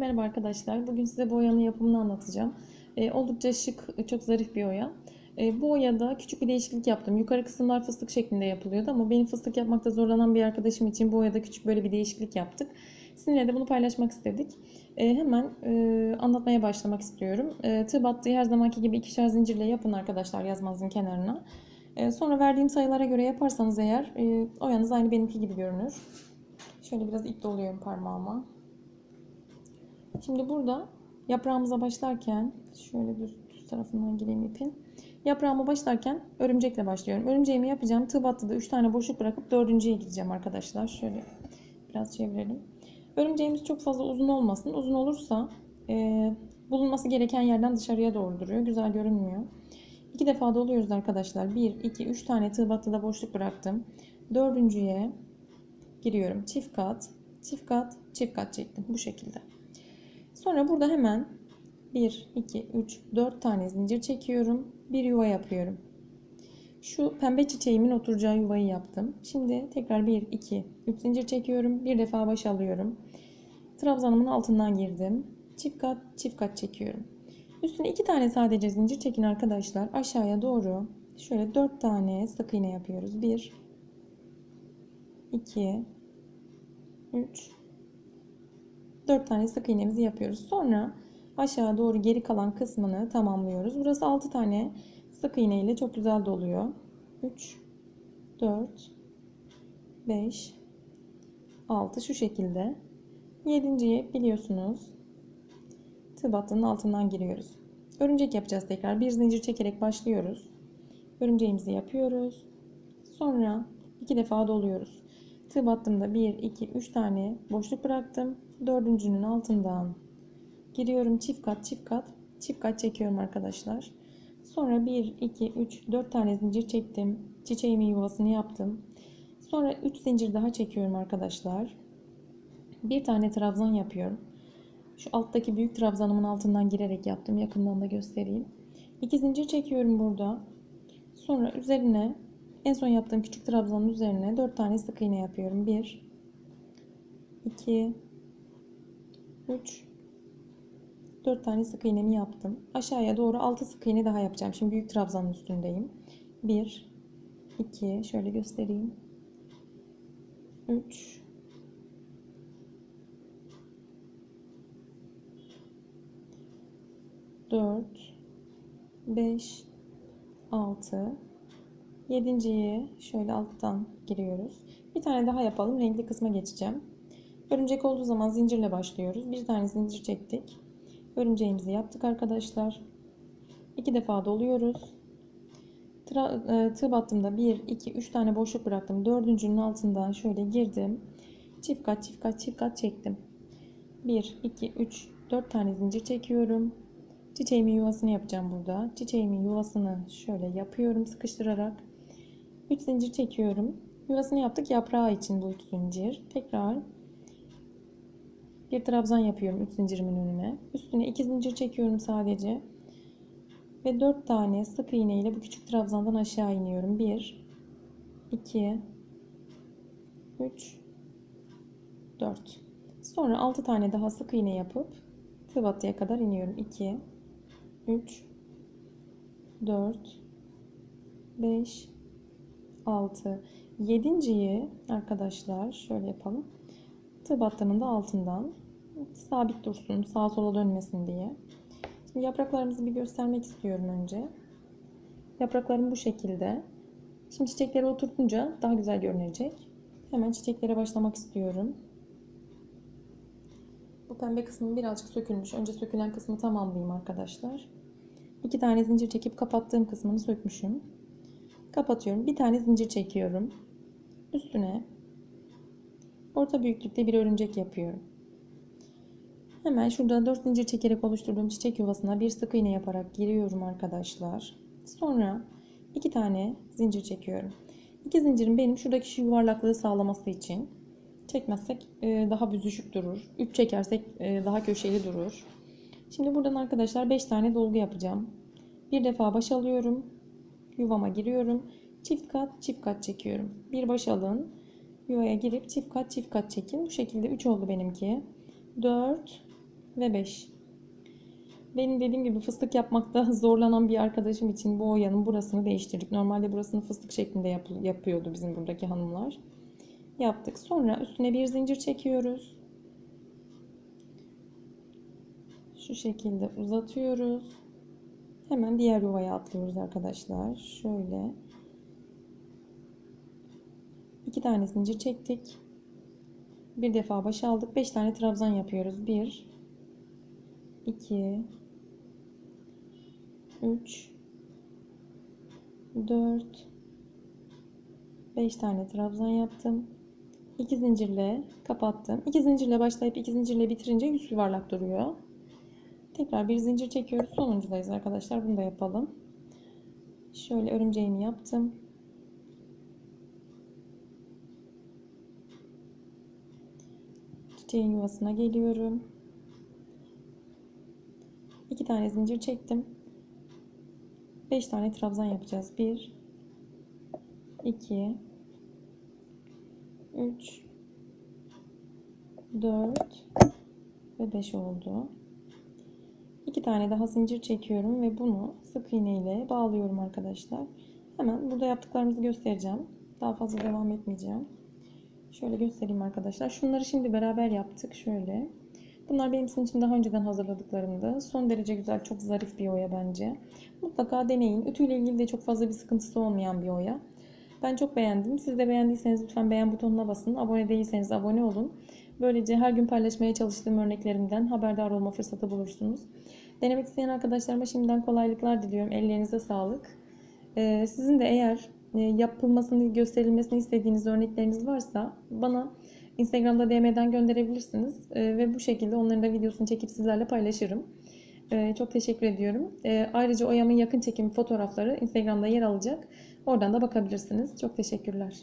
Merhaba arkadaşlar. Bugün size bu oyanın yapımını anlatacağım. Ee, oldukça şık, çok zarif bir oya. Ee, bu oyada küçük bir değişiklik yaptım. Yukarı kısımlar fıstık şeklinde yapılıyordu ama benim fıstık yapmakta zorlanan bir arkadaşım için bu oyada küçük böyle bir değişiklik yaptık. Sizinle de bunu paylaşmak istedik. Ee, hemen e, anlatmaya başlamak istiyorum. E, tığ battığı her zamanki gibi ikişer zincirle yapın arkadaşlar yazmanızın kenarına. E, sonra verdiğim sayılara göre yaparsanız eğer e, oyanız aynı benimki gibi görünür. Şöyle biraz ip doluyorum parmağıma. Şimdi burada yaprağımıza başlarken şöyle düz, düz tarafından gireyim ipin. Yaprağıma başlarken örümcekle başlıyorum. Örümceğimi yapacağım. Tığ battıda 3 tane boşluk bırakıp dördüncüye gideceğim arkadaşlar. Şöyle biraz çevirelim. Örümceğimiz çok fazla uzun olmasın. Uzun olursa e, bulunması gereken yerden dışarıya doğru duruyor. Güzel görünmüyor. İki defa doluyoruz arkadaşlar. 1, 2, 3 tane tığ battıda boşluk bıraktım. Dördüncüye giriyorum. Çift kat, çift kat, çift kat çektim. Bu şekilde. Sonra burada hemen 1, 2, 3, 4 tane zincir çekiyorum. Bir yuva yapıyorum. Şu pembe çiçeğimin oturacağı yuvayı yaptım. Şimdi tekrar 1, 2, 3 zincir çekiyorum. Bir defa baş alıyorum. Trabzanımın altından girdim. Çift kat, çift kat çekiyorum. Üstüne 2 tane sadece zincir çekin arkadaşlar. Aşağıya doğru şöyle 4 tane sık iğne yapıyoruz. 1, 2, 3, 4 tane sık iğnemizi yapıyoruz. Sonra aşağı doğru geri kalan kısmını tamamlıyoruz. Burası 6 tane sık iğne ile çok güzel doluyor. 3 4 5 6 şu şekilde. 7.yi biliyorsunuz. Tığ battının altından giriyoruz. Örümcek yapacağız tekrar. Bir zincir çekerek başlıyoruz. Örümceğimizi yapıyoruz. Sonra iki defa doluyoruz. Tığ battığımda 1, 2, 3 tane boşluk bıraktım. Dördüncünün altından giriyorum. Çift kat, çift kat, çift kat çekiyorum arkadaşlar. Sonra 1, 2, 3, 4 tane zincir çektim. Çiçeğimin yuvasını yaptım. Sonra 3 zincir daha çekiyorum arkadaşlar. Bir tane trabzan yapıyorum. Şu alttaki büyük trabzanımın altından girerek yaptım. Yakından da göstereyim. 2 zincir çekiyorum burada. Sonra üzerine en son yaptığım küçük trabzanın üzerine 4 tane sık iğne yapıyorum. 1 2 3 4 tane sık iğnemi yaptım. Aşağıya doğru 6 sık iğne daha yapacağım. Şimdi büyük trabzanın üstündeyim. 1 2 şöyle göstereyim. 3 4 5 6 Yedinciyi şöyle alttan giriyoruz. Bir tane daha yapalım. Renkli kısma geçeceğim. Örümcek olduğu zaman zincirle başlıyoruz. Bir tane zincir çektik. Örümceğimizi yaptık arkadaşlar. İki defa doluyoruz. Tra, e, tığ battığımda 1, 2, 3 tane boşluk bıraktım. Dördüncünün altından şöyle girdim. Çift kat, çift kat, çift kat çektim. 1, 2, 3, 4 tane zincir çekiyorum. Çiçeğimin yuvasını yapacağım burada. Çiçeğimin yuvasını şöyle yapıyorum sıkıştırarak. 3 zincir çekiyorum. Yuvasını yaptık yaprağı için bu 3 zincir. Tekrar bir trabzan yapıyorum 3 zincirimin önüne. Üstüne 2 zincir çekiyorum sadece. Ve 4 tane sık iğne ile bu küçük trabzandan aşağı iniyorum. 1 2 3 4 Sonra 6 tane daha sık iğne yapıp tığ battıya kadar iniyorum. 2 3 4 5 6 7.yi arkadaşlar şöyle yapalım. Tığ battığının da altından sabit dursun, sağa sola dönmesin diye. Şimdi yapraklarımızı bir göstermek istiyorum önce. Yapraklarım bu şekilde. Şimdi çiçekleri oturtunca daha güzel görünecek. Hemen çiçeklere başlamak istiyorum. Bu pembe kısmı birazcık sökülmüş. Önce sökülen kısmı tamamlayayım arkadaşlar. İki tane zincir çekip kapattığım kısmını sökmüşüm. Kapatıyorum. Bir tane zincir çekiyorum. Üstüne orta büyüklükte bir örümcek yapıyorum. Hemen şurada 4 zincir çekerek oluşturduğum çiçek yuvasına bir sık iğne yaparak giriyorum arkadaşlar. Sonra iki tane zincir çekiyorum. İki zincirin benim şuradaki şu yuvarlaklığı sağlaması için çekmezsek e, daha büzüşük durur. 3 çekersek e, daha köşeli durur. Şimdi buradan arkadaşlar 5 tane dolgu yapacağım. Bir defa baş alıyorum. Yuvama giriyorum. Çift kat çift kat çekiyorum. Bir baş alın. Yuvaya girip çift kat çift kat çekin. Bu şekilde 3 oldu benimki. 4 ve 5. Benim dediğim gibi fıstık yapmakta zorlanan bir arkadaşım için bu oyanın burasını değiştirdik. Normalde burasını fıstık şeklinde yap- yapıyordu bizim buradaki hanımlar. Yaptık. Sonra üstüne bir zincir çekiyoruz. Şu şekilde uzatıyoruz. Hemen diğer yuvaya atlıyoruz arkadaşlar. Şöyle. iki tane zincir çektik. Bir defa başa aldık. 5 tane trabzan yapıyoruz. 1 2 3 4 5 tane trabzan yaptım. 2 zincirle kapattım. 2 zincirle başlayıp 2 zincirle bitirince yüz yuvarlak duruyor. Tekrar bir zincir çekiyoruz. Sonuncudayız arkadaşlar. Bunu da yapalım. Şöyle örümceğimi yaptım. Çiçeğin yuvasına geliyorum. İki tane zincir çektim. 5 tane trabzan yapacağız. 1 2 3 4 ve 5 oldu. 2 tane daha zincir çekiyorum ve bunu sık iğne ile bağlıyorum arkadaşlar. Hemen burada yaptıklarımızı göstereceğim. Daha fazla devam etmeyeceğim. Şöyle göstereyim arkadaşlar. Şunları şimdi beraber yaptık. Şöyle. Bunlar benim sizin için daha önceden hazırladıklarımdı. Son derece güzel, çok zarif bir oya bence. Mutlaka deneyin. Ütüyle ilgili de çok fazla bir sıkıntısı olmayan bir oya. Ben çok beğendim. Siz de beğendiyseniz lütfen beğen butonuna basın. Abone değilseniz abone olun. Böylece her gün paylaşmaya çalıştığım örneklerimden haberdar olma fırsatı bulursunuz. Denemek isteyen arkadaşlarıma şimdiden kolaylıklar diliyorum. Ellerinize sağlık. Ee, sizin de eğer e, yapılmasını, gösterilmesini istediğiniz örnekleriniz varsa bana Instagram'da DM'den gönderebilirsiniz. Ee, ve bu şekilde onların da videosunu çekip sizlerle paylaşırım. Ee, çok teşekkür ediyorum. Ee, ayrıca Oyam'ın yakın çekim fotoğrafları Instagram'da yer alacak. Oradan da bakabilirsiniz. Çok teşekkürler.